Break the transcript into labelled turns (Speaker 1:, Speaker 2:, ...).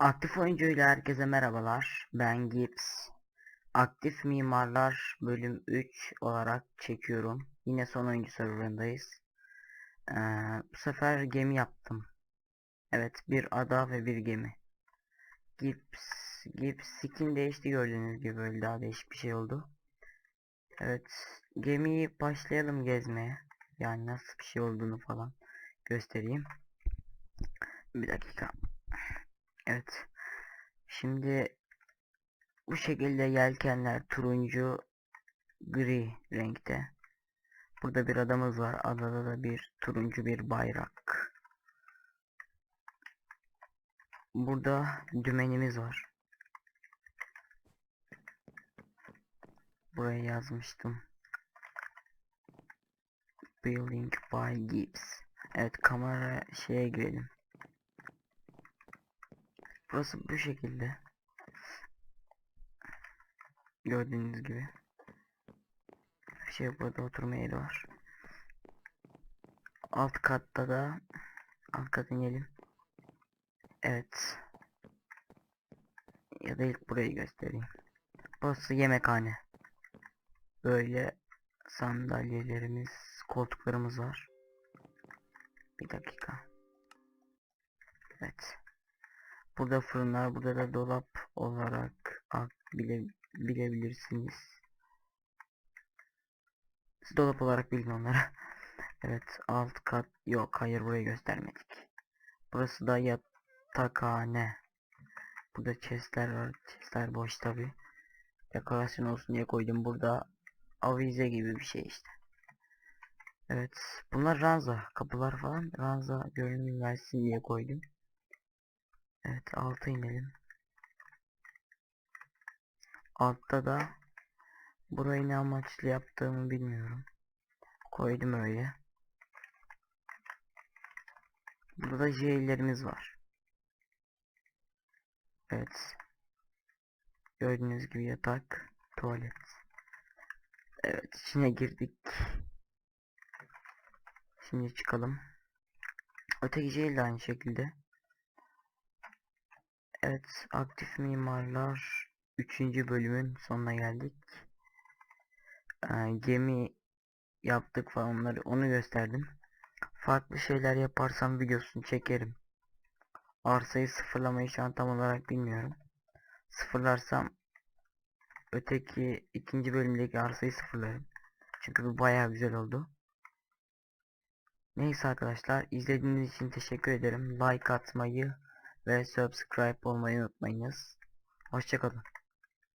Speaker 1: Aktif oyuncuyla herkese merhabalar. Ben Gibbs. Aktif Mimarlar bölüm 3 olarak çekiyorum. Yine son oyuncu serverındayız. Ee, bu sefer gemi yaptım. Evet bir ada ve bir gemi. Gibbs, Gibbs skin değişti gördüğünüz gibi böyle daha değişik bir şey oldu. Evet gemiyi başlayalım gezmeye. Yani nasıl bir şey olduğunu falan göstereyim. Bir dakika. Evet. Şimdi bu şekilde yelkenler turuncu gri renkte. Burada bir adamız var. Adada da bir turuncu bir bayrak. Burada dümenimiz var. Buraya yazmıştım. Building by Gibbs. Evet kamera şeye girelim. Burası bu şekilde. Gördüğünüz gibi. Şey burada oturma yeri var. Alt katta da alt kata inelim. Evet. Ya da ilk burayı göstereyim. Burası yemekhane. Böyle sandalyelerimiz, koltuklarımız var. Bir dakika. Burada fırınlar, burada da dolap olarak ak- bile, bilebilirsiniz. Dolap olarak bilin onları. evet, alt kat yok, hayır burayı göstermedik. Burası da yatakhane. Burada chestler var, chestler boş tabi. Dekorasyon olsun diye koydum. Burada avize gibi bir şey işte. Evet, bunlar ranza, kapılar falan ranza görünüm versin diye koydum. Evet alta inelim. Altta da burayı ne amaçlı yaptığımı bilmiyorum. Koydum öyle. Burada da jeylerimiz var. Evet. Gördüğünüz gibi yatak, tuvalet. Evet içine girdik. Şimdi çıkalım. Öteki de aynı şekilde. Evet, aktif mimarlar 3. bölümün sonuna geldik. Ee, gemi yaptık falan onları onu gösterdim. Farklı şeyler yaparsam videosunu çekerim. Arsayı sıfırlamayı şu an tam olarak bilmiyorum. Sıfırlarsam öteki ikinci bölümdeki arsayı sıfırlarım. Çünkü bu bayağı güzel oldu. Neyse arkadaşlar izlediğiniz için teşekkür ederim. Like atmayı ve subscribe olmayı unutmayınız. Hoşçakalın.